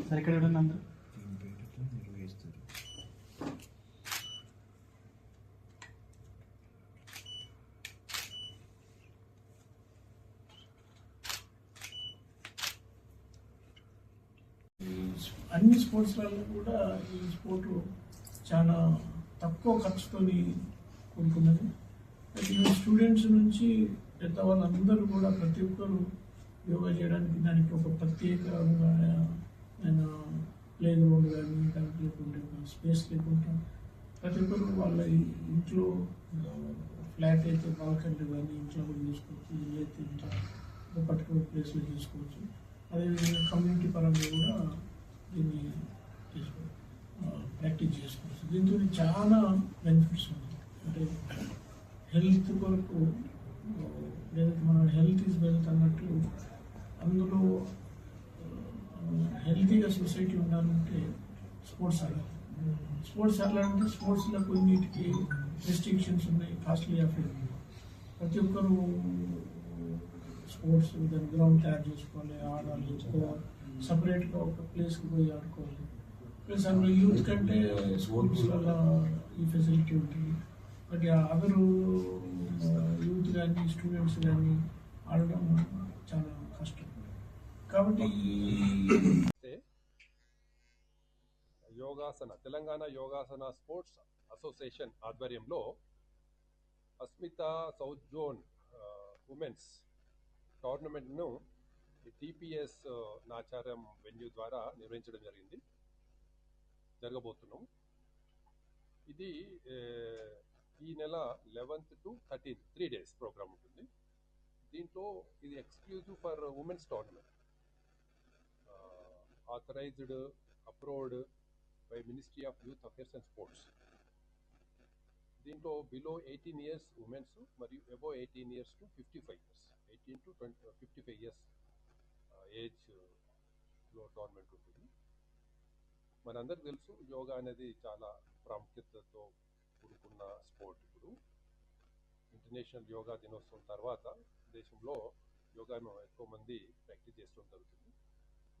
సరే ఇక్కడ ఎవరన్నా అందరూ. నిర్వహిస్తారు ఈ అన్ని స్పోర్ట్స్లలో కూడా ఈ స్పోర్ట్ చాలా తక్కువ ఖర్చుతోని కూడుకున్నది ఈ స్టూడెంట్స్ నుంచి పెద్ద వాళ్ళందరూ కూడా ప్రతి ఒక్కరు యోగా చేయడానికి దానికి ఒక ప్రత్యేకంగా ఆయన ప్లే గ్రౌండ్ కానీ దానికి లేకుంటే స్పేస్ లేకుండా ప్రతి ఒక్కరు వాళ్ళ ఇంట్లో ఫ్లాట్ అయితే బాల్కనీ కానీ ఇంట్లో కూడా చేసుకోవచ్చు. ఇల్లు అయితే ఇంట్లో ఒక పర్టికులర్ ప్లేస్లో చేసుకోవచ్చు. అదేవిధంగా కమ్యూనిటీ పరంగా కూడా దీన్ని తీసుకో ప్రాక్టీస్ చేసుకోవచ్చు దీంతో చాలా బెనిఫిట్స్ ఉన్నాయి. అంటే హెల్త్ కొరకు లేదంటే మన హెల్త్ ఈజ్ వెల్త్ అన్నట్టు అందులో హెల్తీగా సొసైటీ ఉండాలంటే స్పోర్ట్స్ ఆడాలి. స్పోర్ట్స్ ఆడాలంటే స్పోర్ట్స్లో కొన్నిటికి రెస్ట్రిక్షన్స్ ఉన్నాయి కాస్ట్లీ అఫేర్ ప్రతి ఒక్కరు స్పోర్ట్స్ దాని గ్రౌండ్ తయారు చేసుకోవాలి ఆడాలి సపరేట్గా ఒక ప్లేస్కి పోయి ఆడుకోవాలి. ప్లస్ అందులో యూత్ కంటే స్పోర్ట్స్లలో ఈ ఫెసిలిటీ ఉంటుంది బట్ అదరు యూత్ కానీ స్టూడెంట్స్ కానీ ఆడడం చాలా కష్టం. కాబట్టి యోగాసన తెలంగాణ యోగాసన స్పోర్ట్స్ అసోసియేషన్ ఆధ్వర్యంలో అస్మిత సౌత్ జోన్ ఉమెన్స్ టోర్నమెంట్ను టీపీఎస్ నాచారం వెన్యూ ద్వారా నిర్వహించడం జరిగింది. జరగబోతున్నాం. ఇది ఈ నెల eleventh to thirteenth three days program ఉంటుంది. దీంట్లో ఇది exclusive for women's tournament. Authorized approved by ministry of youth affairs and sports. దీంట్లో బిలో ఎయిటీన్ ఇయర్స్ ఉమెన్స్ మరియు above eighteen years to fifty five years. Eighteen to twenty fifty five years ఏజ్లో tournament ఉంటుంది. మనందరికి తెలుసు యోగా అనేది చాలా ప్రాముఖ్యతతో కూడుకున్న sport ఇప్పుడు. ఇంటర్నేషనల్ యోగా దినోత్సవం తర్వాత దేశంలో యోగాను ఎక్కువ మంది ప్రాక్టీస్ చేస్తూ జరుగుతుంది.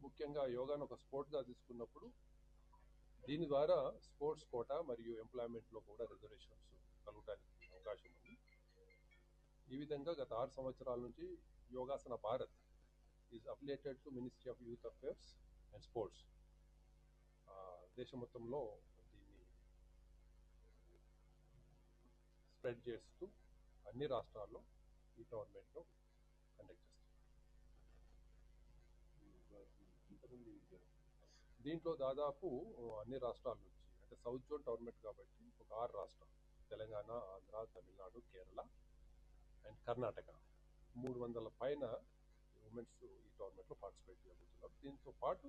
ముఖ్యంగా యోగాను ఒక స్పోర్ట్గా తీసుకున్నప్పుడు దీని ద్వారా స్పోర్ట్స్ కోట మరియు ఎంప్లాయ్మెంట్లో కూడా రిజర్వేషన్స్ కలగడానికి అవకాశం ఉంది. ఈ విధంగా గత ఆరు సంవత్సరాల నుంచి Yogasana Bharat is affiliated to ministry of youth affairs and sports దేశం మొత్తంలో దీన్ని స్ప్రెడ్ చేస్తూ అన్ని రాష్ట్రాల్లో ఈ టోర్నమెంట్ కండక్ట్ చేస్తారు దీంట్లో దాదాపు అన్ని రాష్ట్రాల నుంచి అంటే సౌత్ జోన్ టోర్నమెంట్ కాబట్టి ఒక ఆరు రాష్ట్రాలు తెలంగాణ ఆంధ్ర తమిళనాడు కేరళ అండ్ కర్ణాటక. మూడు వందల పైన ఉమెన్స్ ఈ టోర్నమెంట్లో పార్టిసిపేట్ చేయబోతున్నారు. దీంతో పాటు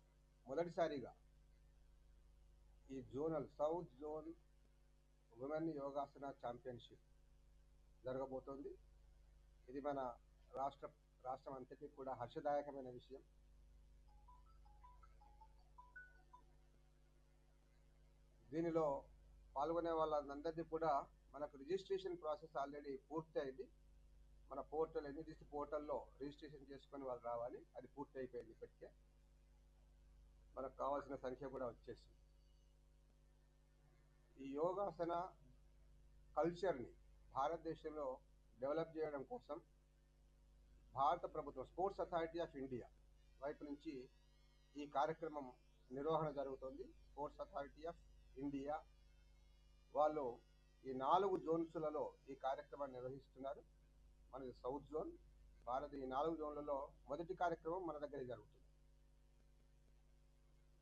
మొదటిసారిగా ఈ zonal south zone women Yogasana championship జరగబోతోంది. ఇది మన రాష్ట్ర రాష్ట్రం అంతటికీ కూడా హర్షదాయకమైన విషయం. దీనిలో పాల్గొనే వాళ్ళందరినీ కూడా మనకు రిజిస్ట్రేషన్ ప్రాసెస్ ఆల్రెడీ పూర్తి అయింది మన పోర్టల్ ఎన్ఈడిసి పోర్టల్లో రిజిస్ట్రేషన్ చేసుకొని వాళ్ళు రావాలి. అది పూర్తి అయిపోయింది ఇప్పటికే. మనకు కావాల్సిన సంఖ్య కూడా వచ్చేసింది. ఈ యోగాసన కల్చర్ని భారతదేశంలో డెవలప్ చేయడం కోసం భారత ప్రభుత్వం స్పోర్ట్స్ అథారిటీ ఆఫ్ ఇండియా వైపు నుంచి ఈ కార్యక్రమం నిర్వహణ జరుగుతుంది. స్పోర్ట్స్ అథారిటీ ఆఫ్ ఇండియా వాళ్ళు ఈ నాలుగు జోన్స్లలో ఈ కార్యక్రమాన్ని నిర్వహిస్తున్నారు. మనది సౌత్ జోన్ భారత ఈ నాలుగు జోన్లలో మొదటి కార్యక్రమం మన దగ్గర జరుగుతుంది.